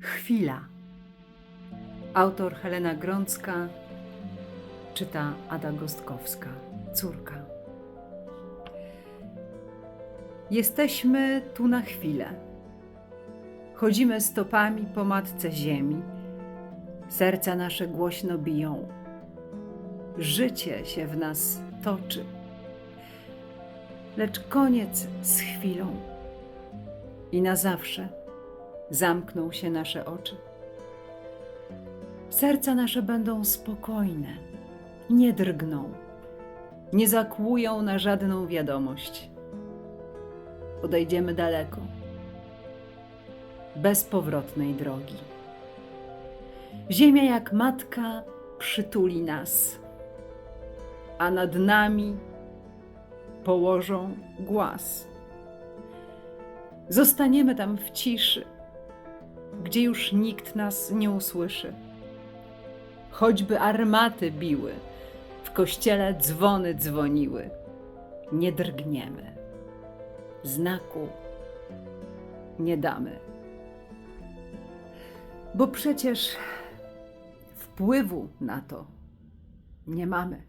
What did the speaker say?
Chwila. Autor Helena Grącka, czyta Ada Gostkowska, córka. Jesteśmy tu na chwilę. Chodzimy stopami po matce ziemi. Serca nasze głośno biją. Życie się w nas toczy. Lecz koniec z chwilą. I na zawsze zamkną się nasze oczy. Serca nasze będą spokojne, nie drgną, nie zakłują na żadną wiadomość. Odejdziemy daleko, bez powrotnej drogi. Ziemia jak matka przytuli nas, a nad nami położą głaz. Zostaniemy tam w ciszy, gdzie już nikt nas nie usłyszy. Choćby armaty biły, w kościele dzwony dzwoniły, nie drgniemy. Znaku nie damy. Bo przecież wpływu na to nie mamy.